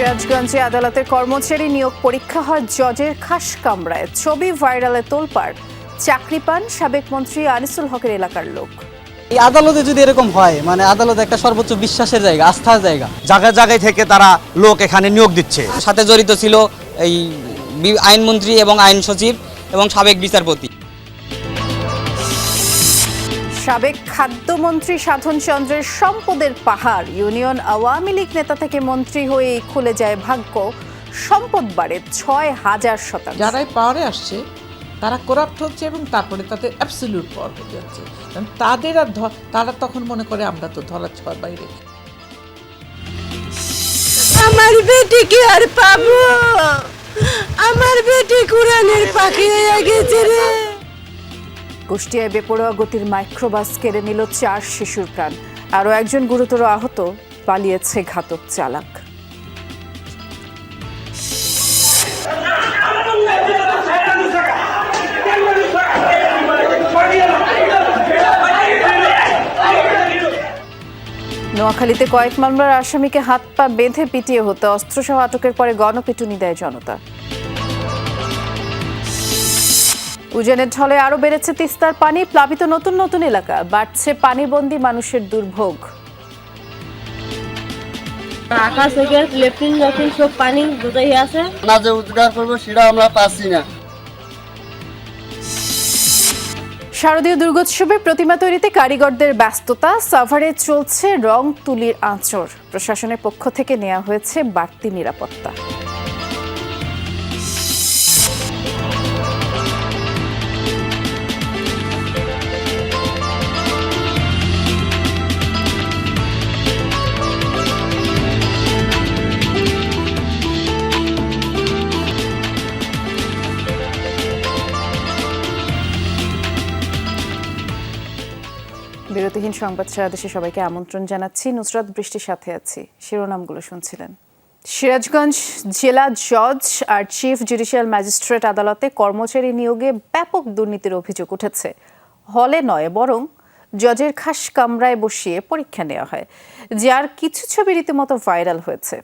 সিরাজগঞ্জে আদালতের কর্মচারী নিয়োগ পরীক্ষা হয় জজের খাস কামরায়। ছবি ভাইরালে তোলপাড়। চাকরি পান সাবেক মন্ত্রী আনিসুল হকের এলাকার লোক। এই আদালতে যদি এরকম হয় মানে আদালত একটা সর্বোচ্চ বিশ্বাসের জায়গা আস্থার জায়গা। জায়গায় জায়গায় থেকে তারা লোক এখানে নিয়োগ দিচ্ছে। সাথে জড়িত ছিল এই বি- আইনমন্ত্রী এবং আইন সচিব এবং সাবেক বিচারপতি। সাবেক খাদ্যমন্ত্রী সাধন চন্দ্রের সম্পদের পাহাড়। ইউনিয়ন আওয়ামী লীগ নেতা থেকে মন্ত্রী হয়ে খুলে যায় ভাগ্য। সম্পদ বাড়ে ছয় হাজার শতাংশ। যারাই পাওয়ারে আসছে তারা করাপ্ট হচ্ছে এবং তারপরে তাদের অ্যাবসলিউট পাওয়ার হয়ে যাচ্ছে। তাদের আর ধ- তারা তখন মনে করে আমরা তো ধরা ছোঁয়ার বাইরে। আমার বেটি কি আর পাবো? আমার বেটি কোরআনের পাখি হয়ে গেছে রে। কুষ্টিয়ায় বেপরোয়া গতির মাইক্রোবাস কেড়ে নিল চার শিশুর প্রাণ। আরও একজন গুরুতর আহত পালিয়েছে ঘাতক চালক। নোয়াখালীতে কয়েক মামলার আসামিকে হাত পা বেঁধে পিটিয়ে হতে অস্ত্রসহ আটকের পরে গণপিটুনি দেয় জনতা। উজানের ঢলে আরও বেড়েছে তিস্তার পানি প্লাবিত নতুন নতুন এলাকা বাড়ছে পানিবন্দী মানুষের দুর্ভোগ। আকাশ থেকে লেফটিন লেফটিন সব পানি দুটাই আছে। না যে উদ্ধার করব সেটা আমরা পাচ্ছি না। শারদীয় দুর্গোৎসবে প্রতিমা তৈরিতে কারিগরদের ব্যস্ততা সাভারে চলছে রং তুলির আঁচড়। প্রশাসনের পক্ষ থেকে নেওয়া হয়েছে বাড়তি নিরাপত্তা। বিরতিহীন সংবাদ সারা দেশে সবাইকে আমন্ত্রণ জানাচ্ছি। নুসরাত বৃষ্টির সাথে আছি। শিরোনামগুলো শুনছিলেন। সিরাজগঞ্জ জেলা জজ আর চিফ জুডিশিয়াল ম্যাজিস্ট্রেট আদালতে কর্মচারী নিয়োগে ব্যাপক দুর্নীতির অভিযোগ উঠেছে। হলে নয়, বরং জজের খাস কামরায় বসিয়ে পরীক্ষা নেওয়া হয়। যার কিছু ছবি রীতিমতো ভাইরাল হয়েছে।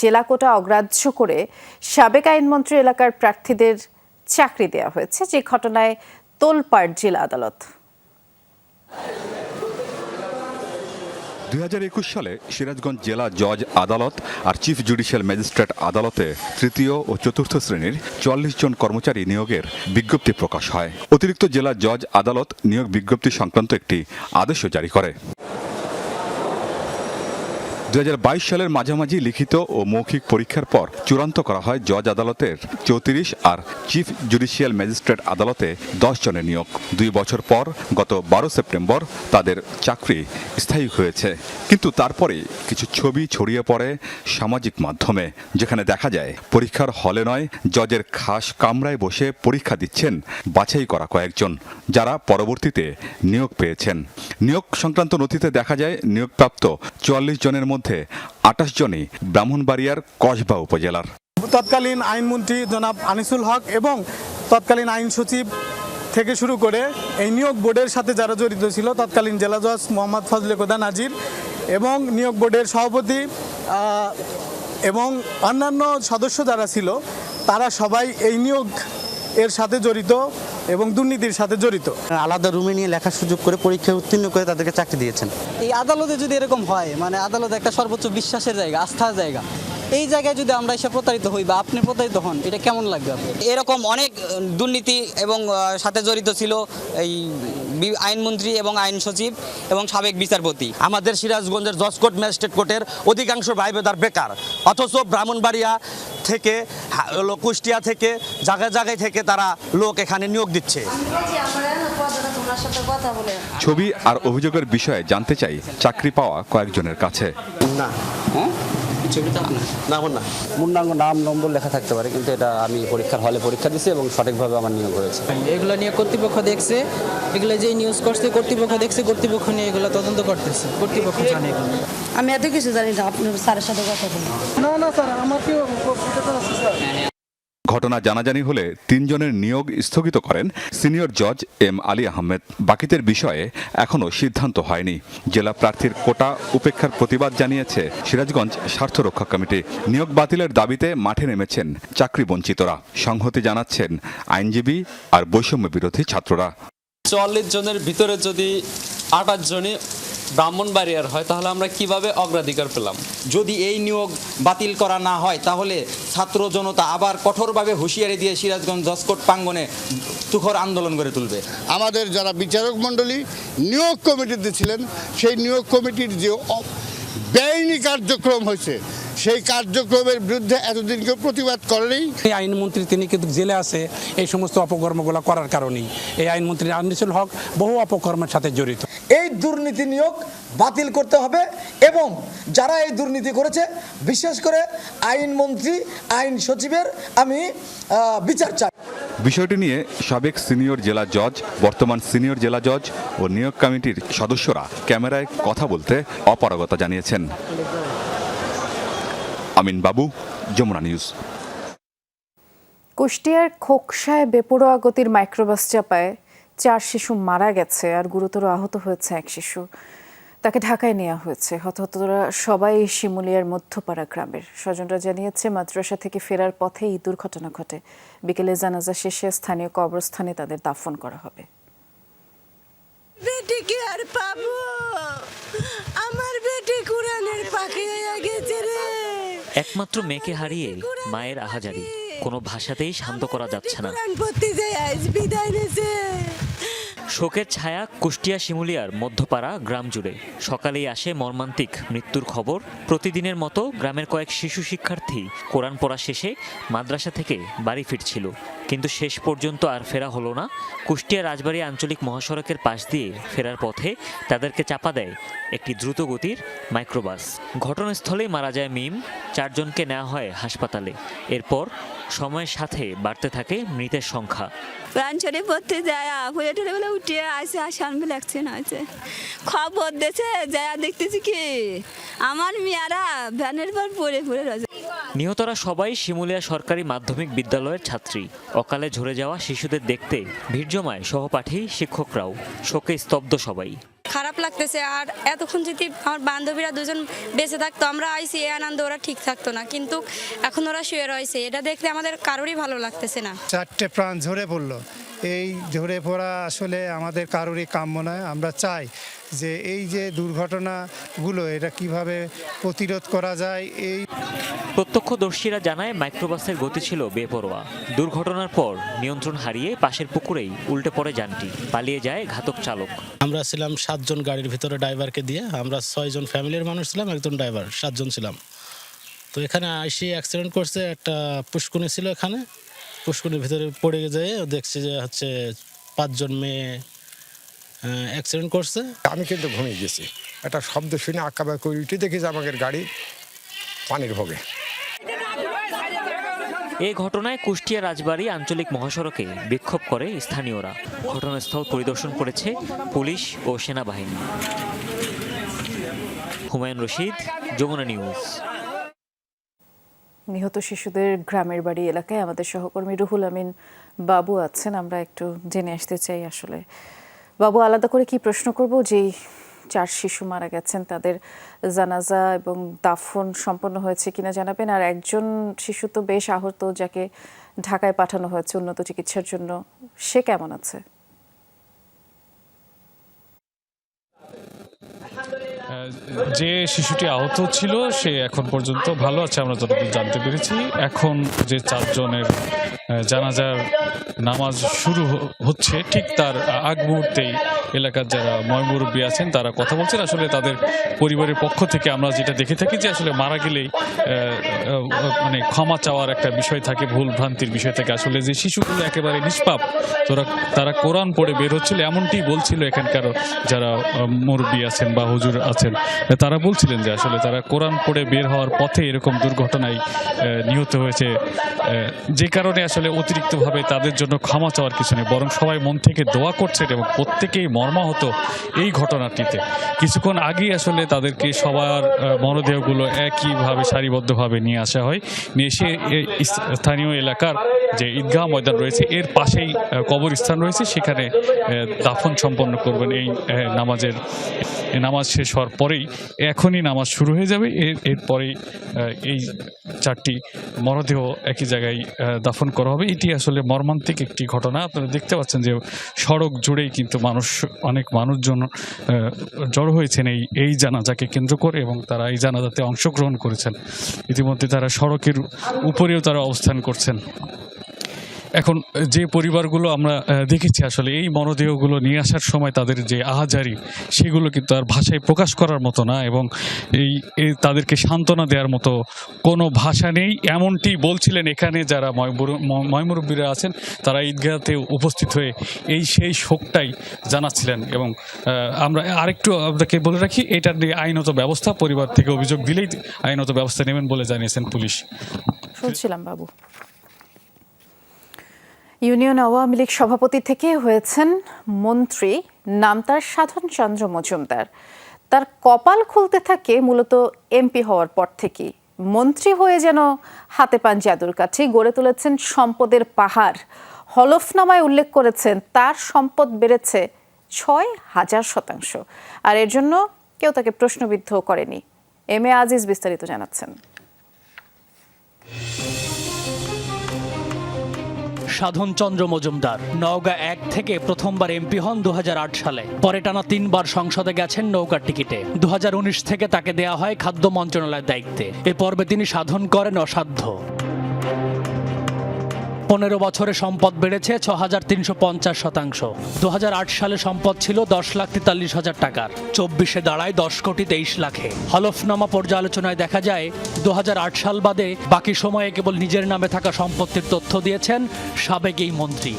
জেলা কোটা অগ্রাহ্য করে সাবেক আইনমন্ত্রী এলাকার প্রার্থীদের চাকরি দেওয়া হয়েছে, যে ঘটনায় তোলপাড় জেলা আদালত। দুই হাজার একুশ সালে সিরাজগঞ্জ জেলা জজ আদালত আর চিফ জুডিশিয়াল ম্যাজিস্ট্রেট আদালতে তৃতীয় ও চতুর্থ শ্রেণির চুয়াল্লিশ জন কর্মচারী নিয়োগের বিজ্ঞপ্তি প্রকাশ হয়। অতিরিক্ত জেলা জজ আদালত নিয়োগ বিজ্ঞপ্তি সংক্রান্ত একটি আদেশও জারি করে। দু হাজার বাইশ সালের মাঝামাঝি লিখিত ও মৌখিক পরীক্ষার পর চূড়ান্ত করা হয় জজ আদালতের চৌত্রিশ আর চিফ জুডিশিয়াল ম্যাজিস্ট্রেট আদালতে দশ জনের নিয়োগ। দুই বছর পর গত বারো সেপ্টেম্বর তাদের চাকরি স্থায়ী হয়েছে। কিন্তু তারপরে কিছু ছবি ছড়িয়ে পড়ে সামাজিক মাধ্যমে, যেখানে দেখা যায় পরীক্ষার হলে নয়, জজের খাস কামরায় বসে পরীক্ষা দিচ্ছেন বাছাই করা কয়েকজন, যারা পরবর্তীতে নিয়োগ পেয়েছেন। নিয়োগ সংক্রান্ত নথিতে দেখা যায়, নিয়োগপ্রাপ্ত চুয়াল্লিশ জনের মধ্যে আঠাশ জনই ব্রাহ্মণবাড়িয়ার কসবা উপজেলার। তৎকালীন আইনমন্ত্রী জনাব আনিসুল হক এবং তৎকালীন আইন সচিব থেকে শুরু করে এই নিয়োগ বোর্ডের সাথে যারা জড়িত ছিল, তৎকালীন জেলা জজ মোহাম্মদ ফজলে কোদা নাজির এবং নিয়োগ বোর্ডের সভাপতি এবং অন্যান্য সদস্য যারা ছিল, তারা সবাই এই নিয়োগ এর সাথে জড়িত এবং দুর্নীতির সাথে জড়িত। আলাদা রুমে নিয়ে লেখার সুযোগ করে পরীক্ষায় উত্তীর্ণ করে তাদেরকে চাকরি দিয়েছেন। এই আদালতে যদি এরকম হয় মানে আদালত একটা সর্বোচ্চ বিশ্বাসের জায়গা আস্থার জায়গা এই জায়গায় যদি আমরা এসে প্রতারিত হই বা আপনি প্রতারিত হন এটা কেমন লাগবে এরকম অনেক দুর্নীতি এবং সাথে জড়িত ছিল এই আইনমন্ত্রী এবং আইন সচিব এবং সাবেক বিচারপতি। আমাদের সিরাজগঞ্জের জজ কোর্ট ম্যাজিস্ট্রেট কোর্টের অধিকাংশ ভাই বেদার বেকার। অথচ ব্রাহ্মণবাড়িয়া থেকে কুষ্টিয়া থেকে জায়গায় জায়গায় থেকে তারা লোক এখানে নিয়োগ দিচ্ছে। ছবি আর অভিযোগের বিষয়ে জানতে চাই চাকরি পাওয়া কয়েকজনের কাছে। না। আমার না। পূর্ণাঙ্গ নাম নম্বর লেখা থাকতে পারে কিন্তু এটা আমি পরীক্ষার হলে পরীক্ষা দিছি এবং সঠিকভাবে আমার নিয়োগ হয়েছে। এগুলো নিয়ে কর্তৃপক্ষ দেখছে এগুলো যে নিউজ করছে কর্তৃপক্ষ দেখছে কর্তৃপক্ষ নিয়ে এগুলো তদন্ত করতেছে। কর্তৃপক্ষ জানে এগুলো। আমি এত কিছু জানি না আপনার স্যারের সাথে কথা বলি। ঘটনা জানাজানি হলে তিনজনের নিয়োগ স্থগিত করেন সিনিয়র জজ এম আলী আহমেদ। বাকিদের বিষয়ে এখনও সিদ্ধান্ত হয়নি। জেলা প্রার্থীর কোটা উপেক্ষার প্রতিবাদ জানিয়েছে সিরাজগঞ্জ স্বার্থ রক্ষা কমিটি। নিয়োগ বাতিলের দাবিতে মাঠে নেমেছেন চাকরি বঞ্চিতরা। সংহতি জানাচ্ছেন আইনজীবী আর বৈষম্য বিরোধী ছাত্ররা। চুয়াল্লিশ জনের ভিতরে যদি আঠাশ জনই ব্রাহ্মণবাড়িয়ার হয়, তাহলে আমরা কীভাবে অগ্রাধিকার পেলাম? যদি এই নিয়োগ বাতিল করা না হয়, তাহলে ছাত্র জনতা আবার কঠোরভাবে হুঁশিয়ারি দিয়ে সিরাজগঞ্জ জসকোট প্রাঙ্গনে তুখর আন্দোলন গড়ে তুলবে। আমাদের যারা বিচারক মণ্ডলী নিয়োগ কমিটিতে ছিলেন, সেই নিয়োগ কমিটির যে বেআইনি কার্যক্রম হয়েছে সেই কার্যক্রমের বিরুদ্ধে এতদিন কেউ প্রতিবাদ করেনি? এই আইনমন্ত্রী তিনি কিন্তু জেলে আছে এই সমস্ত অপকর্মগুলো করার কারণেই। এই আইনমন্ত্রী আনিসুল হক বহু অপকর্মের সাথে জড়িত। এই দুর্নীতি নিয়োগ বাতিল করতে হবে এবং যারা এই দুর্নীতি করেছে বিশেষ করে আইনমন্ত্রী আইন সচিবের আমি বিচার চাই। বিষয়টি নিয়ে সাবেক সিনিয়র জেলা জজ বর্তমান সিনিয়র জেলা জজ ও নিয়োগ কমিটির সদস্যরা ক্যামেরায় কথা বলতে অপারগতা জানিয়েছেন। আমিন বাবু যমুনা নিউজ। কুষ্টিয়ার খোকসায় বেপরোয়া গতির মাইক্রোবাস চাপায় চার শিশু মারা গেছে আর গুরুতর আহত হয়েছে এক শিশু। তাকে ঢাকায় নেওয়া হয়েছে। হতহতরা সবাই শিমুলিয়ার মধ্যপাড়া গ্রামের। স্বজনরা জানিয়েছে মাদ্রাসা থেকে ফেরার পথে এই দুর্ঘটনা ঘটে। বিকেলে জানাজা শেষে স্থানীয় কবরস্থানে তাদের দাফন করা হবে। বেটি আর পাবো? আমার বেটি কোরআনের পাখি হয়ে গেছে রে। একমাত্র মেয়েকে হারিয়ে মায়ের আহাজারি কোনো ভাষাতেই শান্ত করা যাচ্ছে না। শোকের ছায়া কুষ্টিয়া শিমুলিয়ার মধ্যপাড়া গ্রাম জুড়ে। সকালেই আসে মর্মান্তিক মৃত্যুর খবর। প্রতিদিনের মতো গ্রামের কয়েক শিশু শিক্ষার্থী কোরআন পড়া শেষে মাদ্রাসা থেকে বাড়ি ফিরছিল। কিন্তু শেষ পর্যন্ত আর ফেরা হলো না। কুষ্টিয়া রাজবাড়ী আঞ্চলিক মহাসড়কের পাশ দিয়ে ফেরার পথে তাদেরকে চাপা দেয় একটি দ্রুতগতির মাইক্রোবাস। ঘটনাস্থলেই মারা যায় মিম। চারজনকে নেওয়া হয় হাসপাতালে। এরপর সময়ের সাথে বাড়তে থাকে মৃতের সংখ্যা। ছেড়ে পড়তে যায় হয়ে ঠেলে বলে উঠে আসে আসে আনবে লাগছে না আছে খবর দিয়েছে যায় দেখতেছি কি? আমার মেয়েরা ভ্যানের পর পড়ে পড়ে রয়েছে। নিহতরা সবাই শিমুলিয়া সরকারি মাধ্যমিক বিদ্যালয়ের ছাত্রী। অকালে ঝরে যাওয়া শিশুদের দেখতে ভিড় জমায় সহপাঠী শিক্ষকরাও। শোকে স্তব্ধ সবাই। খারাপ লাগতেছে আর এতক্ষণ যদি আমার বান্ধবীরা দুজন বেঁচে থাকতো আমরা আইসি এ আনন্দ ওরা ঠিক থাকতো না। কিন্তু এখন ওরা শুয়ে রয়েছে এটা দেখলে আমাদের কারোরই ভালো লাগতেছে না। চারটে প্রাণ ঝরে পড়ল। এই ঝরে পড়া আসলে আমাদের কারোরই কাম্য নয় আমরা চাই যে এই যে দুর্ঘটনাগুলো এটা কীভাবে প্রতিরোধ করা যায় এই প্রত্যক্ষদর্শীরা জানায় মাইক্রোবাসের গতি ছিল বেপরোয়া। দুর্ঘটনার পর নিয়ন্ত্রণ হারিয়ে পাশের পুকুরেই উল্টে পড়ে যানটি। পালিয়ে যায় ঘাতক চালক। আমরা ছিলাম সাতজন গাড়ির ভিতরে ড্রাইভারকে দিয়ে। আমরা ছয়জন ফ্যামিলির মানুষ ছিলাম একজন ড্রাইভার সাতজন ছিলাম। তো এখানে আইসি অ্যাক্সিডেন্ট করছে একটা পুষ্কুনি ছিল এখানে। পুষ্কুনির ভিতরে পড়ে যেয়ে দেখছি যে হচ্ছে পাঁচজন মেয়ে অ্যাক্সিডেন্ট করছে? আমি কিন্তু ঘুমিয়ে গেছি। একটা শব্দ শুনে আঁকাবা করে উঠে দেখি যে আমাদের গাড়ি পানির ভোগে। এই ঘটনায় কুষ্টিয়া রাজবাড়ী আঞ্চলিক মহাসড়কে বিক্ষোভ করে স্থানীয়রা। ঘটনাস্থল পরিদর্শন করেছে পুলিশ ও সেনাবাহিনী। হুমায়ুন রশিদ যমুনা নিউজ। নিহত শিশুদের গ্রামের বাড়ি এলাকায় আমাদের সহকর্মী রুহুল আমিন বাবু আছেন। আমরা একটু জেনে আসতে চাই আসলে বাবু, আলাদা করে কি প্রশ্ন করব? যে চার শিশু মারা গেছেন, তাদের জানাজা এবং দাফন সম্পন্ন হয়েছে কিনা জানাবেন। আর একজন শিশু তো বেশ আহত, যাকে ঢাকায় পাঠানো হয়েছে উন্নত চিকিৎসার জন্য। সে কেমন আছে? যে শিশুটি আহত ছিল, সে এখন পর্যন্ত ভালো আছে, আমরা যতদূর জানতে পেরেছি। এখন যে চারজনের জানাজার নামাজ শুরু হচ্ছে, ঠিক তার আগ মুহূর্তেই এলাকার যারা ময়মুরব্বী আছেন, তারা কথা বলছেন। আসলে তাদের পরিবারের পক্ষ থেকে আমরা যেটা দেখে থাকি যে আসলে মারা গেলেই মানে ক্ষমা চাওয়ার একটা বিষয় থাকে, ভুল ভ্রান্তির বিষয় থাকে। আসলে যে শিশুগুলো একেবারে নিষ্পাপ, তোরা, তারা কোরআন পড়ে বের হচ্ছিল, এমনটি বলছিল এখানকার যারা মুরব্বী আছেন বা হুজুর আছেন। করেছেন তারা বলছিলেন যে আসলে তারা কোরআন পড়ে বের হওয়ার পথে এরকম দুর্ঘটনায় নিহত হয়েছে। যে কারণে আসলে অতিরিক্তভাবে তাদের জন্য ক্ষমা চাওয়ার কিছু নেই, বরং সবাই মন থেকে দোয়া করছেন এবং প্রত্যেকেই মর্মাহত এই ঘটনাটিতে। কিছুক্ষণ আগেই আসলে তাদেরকে সবার মরদেহগুলো একইভাবে, সারিবদ্ধভাবে নিয়ে আসা হয়। নিয়ে এসে স্থানীয় এলাকার যে ঈদগাহ ময়দান রয়েছে, এর পাশেই কবরস্থান রয়েছে। সেখানে দাফন সম্পন্ন করবেন এই নামাজের নামাজ শেষ হওয়ার পরেই এখনই নামাজ শুরু হয়ে যাবে। এর, এরপরেই এই চারটি মরদেহ একই জায়গায় দাফন করা হবে। এটি আসলে মর্মান্তিক একটি ঘটনা। আপনারা দেখতে পাচ্ছেন যে সড়ক জুড়েই কিন্তু মানুষ, অনেক মানুষজন জড়ো হয়েছেন এই এই জানাজাকে কেন্দ্র করে এবং তারা এই জানাজাতে অংশগ্রহণ করেছেন। ইতিমধ্যে তারা সড়কের উপরেও তারা অবস্থান করছেন। এখন যে পরিবারগুলো আমরা দেখেছি আসলে, এই মরদেহগুলো নিয়ে আসার সময় তাদের যে আহাজারি, সেগুলো কিন্তু আর ভাষায় প্রকাশ করার মতো না এবং এই তাদেরকে সান্ত্বনা দেওয়ার মতো কোনো ভাষা নেই। এমনটি বলছিলেন এখানে যারা ময়মুরব্বীরা আছেন, তারা ঈদগাহতে উপস্থিত হয়ে এই সেই শোকটাই জানাচ্ছিলেন এবং আমরা আরেকটু আপনাকে বলে রাখি এটার নিয়ে আইনত ব্যবস্থা, পরিবার থেকে অভিযোগ দিলেই আইনত ব্যবস্থা নেবেন বলে জানিয়েছেন পুলিশ। শুনছিলাম বাবু। ইউনিয়ন আওয়ামী লীগ সভাপতি থেকে হয়েছেন মন্ত্রী, নাম তার সাধন চন্দ্র মজুমদার। তার কপাল খুলতে থাকে মূলত এমপি হওয়ার পর থেকেই। মন্ত্রী হয়ে যেন হাতে পান জাদুর কাঠি, গড়ে তুলেছেন সম্পদের পাহাড়। হলফনামায় উল্লেখ করেছেন, তার সম্পদ বেড়েছে ছয় হাজার শতাংশ। আর এর জন্য কেউ তাকে প্রশ্নবিদ্ধ করেনি। এম এ আজিজ বিস্তারিত জানাচ্ছেন। সাধন চন্দ্র মজুমদার। নওগাঁ এক থেকে প্রথমবার এমপি হন দু হাজার আট সালে। পরে টানা তিনবার সংসদে গেছেন নৌকার টিকিটে। দু হাজার উনিশ থেকে তাকে দেয়া হয় খাদ্য মন্ত্রণালয়ের দায়িত্বে। এ পর্বে তিনি সাধন করেন অসাধ্য। পনেরো বছরে সম্পদ বেড়েছে ছ হাজার তিনশো পঞ্চাশ শতাংশ। দু হাজার আট সালে সম্পদ ছিল দশ লাখ তেতাল্লিশ হাজার টাকার। চব্বিশে দাঁড়ায় দশ কোটি তেইশ লাখে। হলফনামা পর্যালোচনায় দেখা যায় দু হাজার আট সাল বাদে বাকি সময়ে কেবল নিজের নামে থাকা সম্পত্তির তথ্য দিয়েছেন সাবেক এই মন্ত্রী।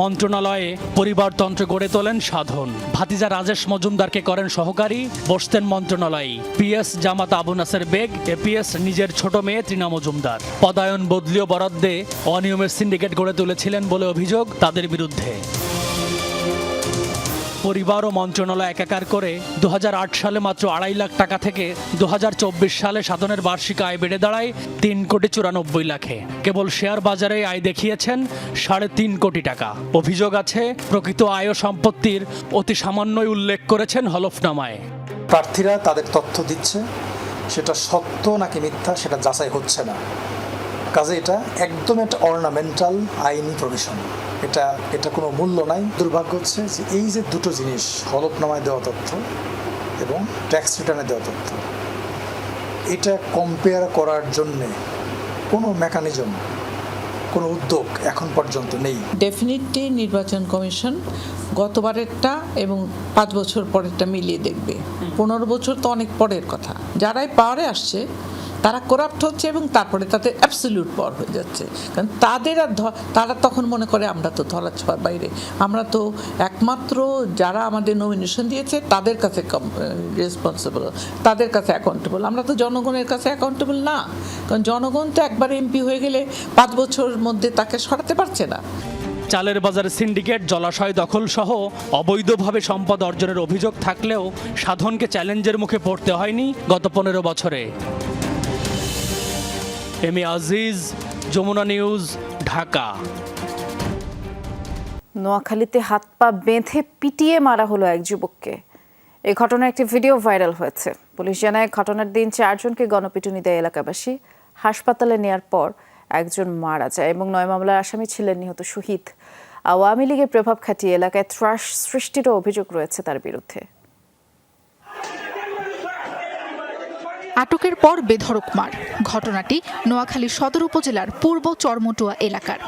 মন্ত্রণালয়ে পরিবারতন্ত্র গড়ে তোলেন সাধন। ভাতিজা রাজেশ মজুমদারকে করেন সহকারী, বসতেন মন্ত্রণালয়ে পিএস জামাত আবু নাসের বেগ, এপিএস নিজের ছোট মেয়ে তৃণা মজুমদার। পদায়ন বদলিও বরাদ্দে অনিয়মের সিন্ডিকেট গড়ে তুলেছিলেন বলে অভিযোগ তাদের বিরুদ্ধে। পরিবার ও মন্ত্রণালয় একাকার করে দু হাজার আট সালে মাত্র আড়াই লাখ টাকা থেকে দু হাজার চব্বিশ সালে সাধনের বার্ষিক আয় বেড়ে দাঁড়ায় তিন কোটি চুরানব্বই লাখে। কেবল শেয়ার বাজারে আয় দেখিয়েছেন সাড়ে তিন কোটি টাকা। অভিযোগ আছে, প্রকৃত আয় ও সম্পত্তির অতি সামান্যই উল্লেখ করেছেন হলফনামায়। প্রার্থীরা তাদের তথ্য দিচ্ছে, সেটা সত্য নাকি মিথ্যা সেটা যাচাই হচ্ছে না। কাজে এটা একদম একটা অর্নামেন্টাল আইনি প্রভিশন এটা এটা কোনো মূল্য নাই। দুর্ভাগ্য হচ্ছে যে এই যে দুটো জিনিস হলফনামায় দেওয়া তথ্য এবং ট্যাক্স রিটার্নে দেওয়া তথ্য এটা কম্পেয়ার করার জন্যে কোনো মেকানিজম কোনো উদ্যোগ এখন পর্যন্ত নেই। ডেফিনেটলি নির্বাচন কমিশন গতবারেরটা এবং পাঁচ বছর পরেরটা মিলিয়ে দেখবে। পনেরো বছর তো অনেক পরের কথা। যারাই পাওয়ারে আসছে তারা করাপ্ট হচ্ছে এবং তারপরে তাদের অ্যাবসলিউট পাওয়ার হয়ে যাচ্ছে। কারণ তাদের আর তারা তখন মনে করে, আমরা তো ধরা ছোঁয়ার বাইরে। আমরা তো একমাত্র যারা আমাদের নমিনেশন দিয়েছে, তাদের কাছে রেসপন্সিবল তাদের কাছে অ্যাকাউন্টেবল আমরা তো জনগণের কাছে অ্যাকাউন্টেবল না। কারণ জনগণ তো একবার এমপি হয়ে গেলে পাঁচ বছরের মধ্যে তাকে সরাতে পারছে না। চালের বাজারে সিন্ডিকেট জলাশয় দখল সহ অবৈধভাবে সম্পদ অর্জনের অভিযোগ থাকলেও সাধনকে চ্যালেঞ্জের মুখে পড়তে হয়নি গত পনেরো বছরে। M Aziz, Jamuna news, Dhaka. নোয়াখালীতে হাত পা বেঁধে পিটিয়ে মারা হলো এক যুবককে। এই ঘটনার একটি ভিডিও ভাইরাল হয়েছে। পুলিশ জানায়, ঘটনার দিন চারজনকে গণপিটুনি দেয় এলাকাবাসী। হাসপাতালে নেয়ার পর একজন মারা যায় এবং নয় মামলার আসামি ছিলেন নিহত শহীদ। আওয়ামী লীগের প্রভাব খাটিয়ে এলাকায় ত্রাস সৃষ্টিরও অভিযোগ রয়েছে তার বিরুদ্ধে। আটকের পর বেধড়ক মার। ঘটনাটি নোয়াখালী সদর উপজেলার পূর্ব চরমটুয়া এলাকার।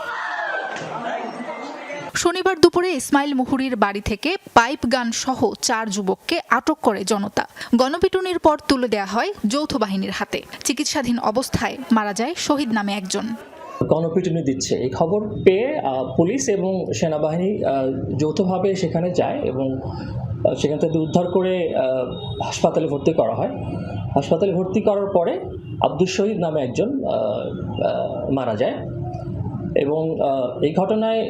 শনিবার দুপুরে ইসমাইল মুহুরির বাড়ি থেকে পাইপ গান সহ চার যুবককে আটক করে জনতা। গণপিটুনির পর তুলে দেয়া হয় যৌথ বাহিনীর হাতে। চিকিৎসাধীন অবস্থায় মারা যায় শহীদ নামে একজন। গণপিটুনি দিচ্ছে। এই খবর পেয়ে পুলিশ এবং সেনাবাহিনী যৌথভাবে সেখানে যায় এবং সেখান থেকে উদ্ধার করে হাসপাতালে ভর্তি করা হয়। হাসপাতালে ভর্তি করার পরে আব্দুল শহীদ নামে একজন মারা যায়। এবং এই ঘটনায়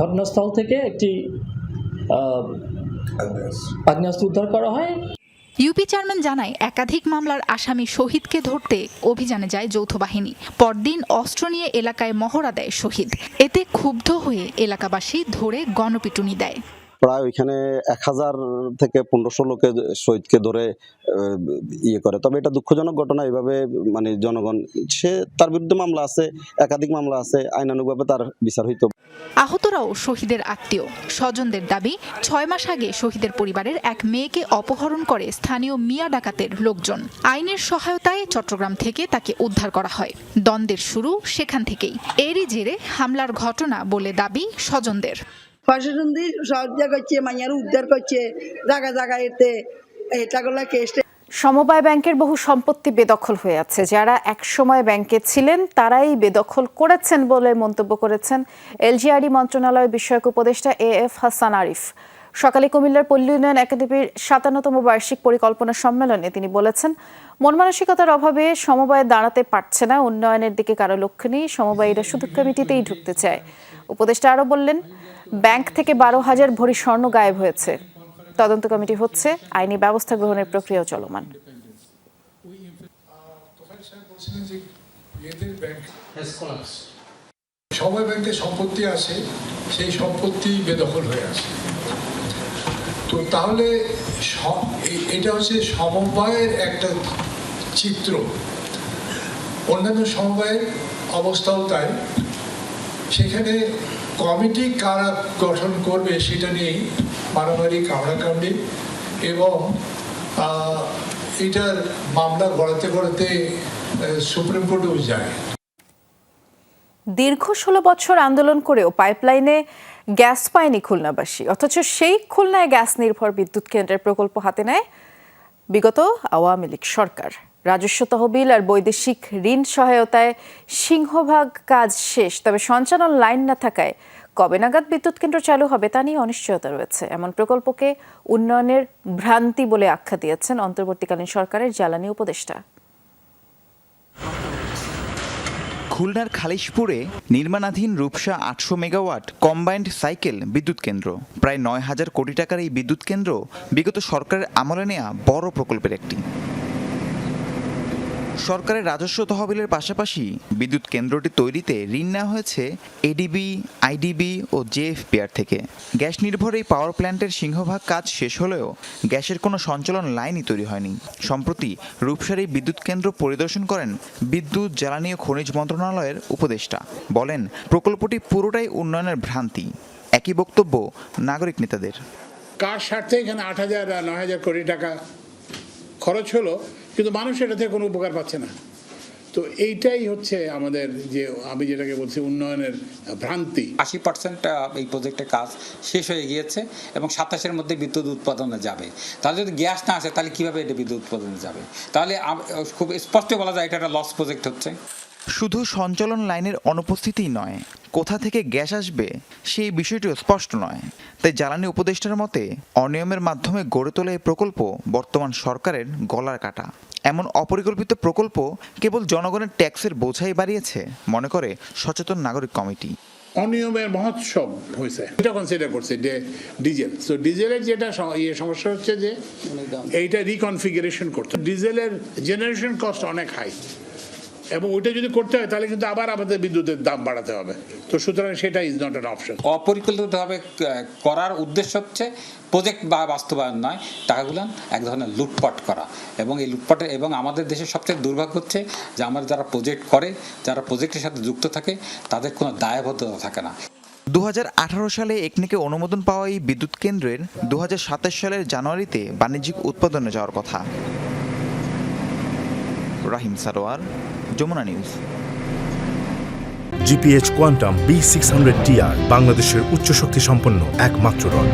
ঘটনাস্থল থেকে একটি আগ্নেয়াস্ত্র উদ্ধার করা হয়। ইউপি চেয়ারম্যান জানায় একাধিক মামলার আসামি শহীদকে ধরতে অভিযানে যায় যৌথ বাহিনী। পরদিন অস্ত্র নিয়ে এলাকায় মহড়া দেয় শহীদ। এতে ক্ষুব্ধ হয়ে এলাকাবাসী ধরে গণপিটুনি দেয়। প্রায় ওইখানে এক হাজার থেকে পনেরোশো লোকে শহীদকে ধরে ইয়ে করে। তবে এটা দুঃখজনক ঘটনা এইভাবে মানে জনগণ, সে তার বিরুদ্ধে মামলা আছে, একাধিক মামলা আছে, আইনানুগভাবে তার বিচার হইতে আহতরাও শহীদের আত্মীয়। স্বজনদের দাবি, ছয় মাস আগে শহীদের পরিবারের এক মেয়েকে অপহরণ করে স্থানীয় মিয়া ডাকাতের লোকজন। আইনের সহায়তায় চট্টগ্রাম থেকে তাকে উদ্ধার করা হয়। দ্বন্দ্বের শুরু সেখান থেকেই। এরই জেরে হামলার ঘটনা বলে দাবি স্বজনদের। সাহায্য করছে মাইয়ার উদ্ধার করছে জায়গা জায়গা এতে এটাগুলো কেস সমবায় ব্যাংকের বহু সম্পত্তি বেদখল হয়ে আছে। যারা একসময় ব্যাংকে ছিলেন, তারাই বেদখল করেছেন বলে মন্তব্য করেছেন এলজিআরডি মন্ত্রণালয় বিষয়ক উপদেষ্টা এ এফ হাসান আরিফ। সকালে কুমিল্লার পল্লী উন্নয়ন একাডেমির সাতান্নতম বার্ষিক পরিকল্পনা সম্মেলনে তিনি বলেছেন মন মানসিকতার অভাবে সমবায় দাঁড়াতে পারছে না। উন্নয়নের দিকে কারও লক্ষ্য নেই, সমবায়ীরা শুধু কমিটিতেই ঢুকতে চায়। উপদেষ্টা আরও বললেন, ব্যাংক থেকে বারো হাজার ভরি স্বর্ণ গায়েব হয়েছে। তদন্ত কমিটি হচ্ছে, আইনি ব্যবস্থা গ্রহণের প্রক্রিয়াও চলমান। সময় ব্যাংকে সম্পত্তি আছে, সেই সম্পত্তি বেদখল হয়ে আছে। তো তাহলে এটা হচ্ছে সমবায়ের একটা চিত্র। অন্যান্য সমবায়ের অবস্থাও তাই। সেখানে কমিটি কারা গঠন করবে সেটা নিয়েই মারামারি, কামড়াকামড়ি এবং এটার মামলা গড়াতে গড়াতে সুপ্রিম কোর্টেও যায়। দীর্ঘ ষোলো বছর আন্দোলন করেও পাইপলাইনে গ্যাস পায়নি খুলনাবাসী। অথচ সেই খুলনায় গ্যাস নির্ভর বিদ্যুৎ কেন্দ্রের প্রকল্প হাতে নেয় বিগত আওয়ামী লীগ সরকার। রাজস্ব তহবিল আর বৈদেশিক ঋণ সহায়তায় সিংহভাগ কাজ শেষ। তবে সঞ্চালন লাইন না থাকায় কবে নাগাদ বিদ্যুৎ কেন্দ্র চালু হবে তা নিয়ে অনিশ্চয়তা রয়েছে। এমন প্রকল্পকে উন্নয়নের ভ্রান্তি বলে আখ্যা দিয়েছেন অন্তর্বর্তীকালীন সরকারের জ্বালানি উপদেষ্টা। খুলনার খালিশপুরে নির্মাণাধীন রূপসা আটশো মেগাওয়াট কম্বাইন্ড সাইকেল বিদ্যুৎ কেন্দ্র। প্রায় নয় হাজার কোটি টাকার এই বিদ্যুৎ কেন্দ্র বিগত সরকারের আমলে নেয়া বড় প্রকল্পের একটি। সরকারের রাজস্ব তহবিলের পাশাপাশি বিদ্যুৎ কেন্দ্রটি তৈরিতে ঋণ নেওয়া হয়েছে এডিবি আইডিবি ও জেএফপিআর থেকে। গ্যাস নির্ভর এই পাওয়ার প্ল্যান্টের সিংহভাগ কাজ শেষ হলেও গ্যাসের কোনো সঞ্চালন লাইনই তৈরি হয়নি। সম্প্রতি রূপসার বিদ্যুৎ কেন্দ্র পরিদর্শন করেন বিদ্যুৎ, জ্বালানি ও খনিজ মন্ত্রণালয়ের উপদেষ্টা। বলেন, প্রকল্পটি পুরোটাই উন্নয়নের ভ্রান্তি। একই বক্তব্য নাগরিক নেতাদের। কার স্বার্থে এখানে আট হাজার নয় হাজার কোটি টাকা খরচ হলো? কিন্তু মানুষ এটা থেকে কোনো উপকার পাচ্ছে না। তো এইটাই হচ্ছে আমাদের যে আমি যেটাকে বলছি উন্নয়নের ভ্রান্তি। আশি পার্সেন্ট এই প্রজেক্টের কাজ শেষ হয়ে গিয়েছে এবং সাতাশের মধ্যে বিদ্যুৎ উৎপাদনে যাবে। তাহলে যদি গ্যাস না আসে, তাহলে কীভাবে এটা বিদ্যুৎ উৎপাদনে যাবে? তাহলে খুব স্পষ্ট বলা যায় এটা একটা লস প্রজেক্ট হচ্ছে। শুধু সঞ্চালন লাইনের অনুপস্থিতিই নয় কোথা থেকে গ্যাস আসবে সেই বিষয়টিও স্পষ্ট নয়। তাই জ্বালানি উপদেষ্টার মতে অনিয়মের মাধ্যমে গড়ে তোলা এই প্রকল্প বর্তমান সরকারের গলার কাটা। এমন অপরিকল্পিত প্রকল্প কেবল জনগণের ট্যাক্সের বোঝাই বাড়িয়েছে মনে করে সচেতন নাগরিক কমিটি। অনিয়মের মহোৎসব হয়েছে। এটা কনসিডার করছে যে ডিজেল তো ডিজেলের যেটা ইয়ে সমস্যা হচ্ছে যে এইটা রিকনফিগারেশন করতে ডিজেলের জেনারেশন কস্ট অনেক হাই এবং ওইটা যদি করতে হয় তাহলে কিন্তু আবার আমাদের বিদ্যুতের দাম বাড়াতে হবে। তো সুতরাং সেটা ইজ নট অ্যান অপশন অপরিকল্পিতভাবে করার উদ্দেশ্য হচ্ছে প্রজেক্ট বা বাস্তবায়ন নয়। টাকাগুলো এক ধরনের লুটপাট করা। এবং এই লুটপাটের এবং আমাদের দেশের সবচেয়ে দুর্ভাগ্য হচ্ছে যে আমরা যারা প্রজেক্ট করে যারা প্রজেক্টের সাথে যুক্ত থাকে তাদের কোনো দায়বদ্ধতা থাকে না। দু হাজার আঠারো সালে একনেকে অনুমোদন পাওয়া এই বিদ্যুৎ কেন্দ্রের দু হাজার সাতাশ সালের জানুয়ারিতে বাণিজ্যিক উৎপাদনে যাওয়ার কথা। Rahim Sarwar Jamuna news. GPH quantum B six hundred TR বাংলাদেশের উচ্চ শক্তি সম্পন্ন একমাত্র রড।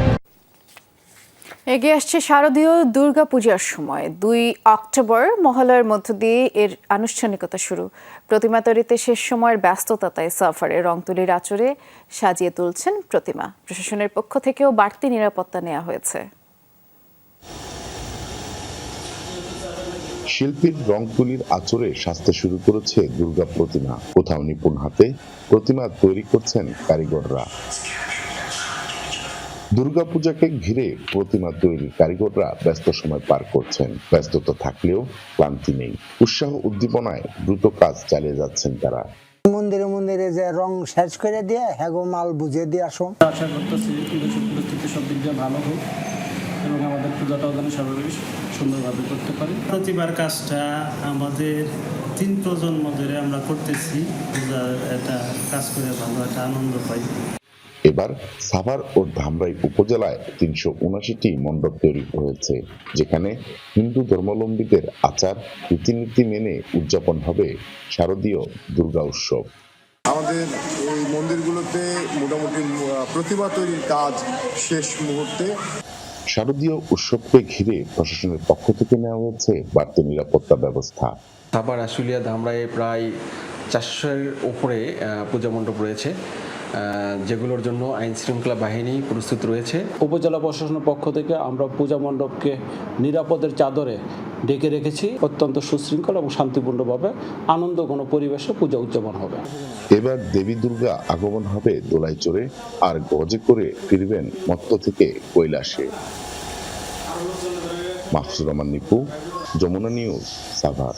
এগিয়ে আসছে শারদীয় দুর্গা পূজার সময় দুই অক্টোবর মহালয়ার মধ্য দিয়ে এর আনুষ্ঠানিকতা শুরু। প্রতিমা তৈরিতে শেষ সময়ের ব্যস্ততা তাই সাফারে রং তুলির আচরে সাজিয়ে তুলছেন প্রতিমা। প্রশাসনের পক্ষ থেকেও বাড়তি নিরাপত্তা নেওয়া হয়েছে। শিল্পীর রং তুলির আচরে সাজতে শুরু করেছে দুর্গা প্রতিমা। কোথাও নিপুণ হাতে প্রতিমা তৈরি করছেন কারিগররা। দুর্গাপূজাকে ঘিরে প্রতিমা তৈরির কারিগররা ব্যস্ত সময় পার করছেন। ব্যস্ততা থাকলেও ক্লান্তি নেই। উৎসাহ উদ্দীপনায় দ্রুত কাজ চালিয়ে যাচ্ছেন তারা। মন্দিরে মন্দিরে যে রং শেষ করে দিয়ে হ্যাগো মাল বুঝিয়ে দিয়ে আসো আশা করতেছি সব দিক দিয়ে ভালো হোক। এবং আমাদের পূজাটাও যেন স্বাভাবিক সুন্দরভাবে করতে পারি। প্রতিবার কাজটা আমাদের তিন প্রজন্ম ধরে আমরা করতেছি পূজার একটা কাজ করে ভালো একটা আনন্দ পাই। এবার সাভার ও ধামরাই উপজেলায় তিনশো উনাশিটি মণ্ডপ তৈরি হয়েছে যেখানে হিন্দু ধর্মাবলম্বীদের আচার রীতিনীতি মেনে উদযাপন হবে শারদীয় দুর্গা উৎসব। আমাদের এই মন্দিরগুলোতে মোটামুটি প্রতিমা তৈরির কাজ শেষ মুহূর্তে। শারদীয় উৎসবকে ঘিরে প্রশাসনের পক্ষ থেকে নেওয়া হয়েছে বাড়তি নিরাপত্তা ব্যবস্থা। সাভার আশুলিয়া ধামরায় প্রায় চারশোর উপরে পূজা মণ্ডপ রয়েছে। যেগুলোর জন্য আইন শৃঙ্খলা বাহিনী প্রস্তুত রয়েছে। উপজেলা প্রশাসনের পক্ষ থেকে আমরা পূজা মণ্ডপকে নিরাপদের চাদরে ডেকে রেখেছি। অত্যন্ত সুশৃঙ্খল এবং শান্তিপূর্ণভাবে আনন্দ কোনো পরিবেশে পূজা উদযাপন হবে। এবার দেবী দুর্গা আগমন হবে দোলাই চড়ে, আর গজে করে ফিরবেন মত্ত থেকে কৈলাসে। মাহসুর রহমান নিপু, যমুনা নিউজ, সাভার।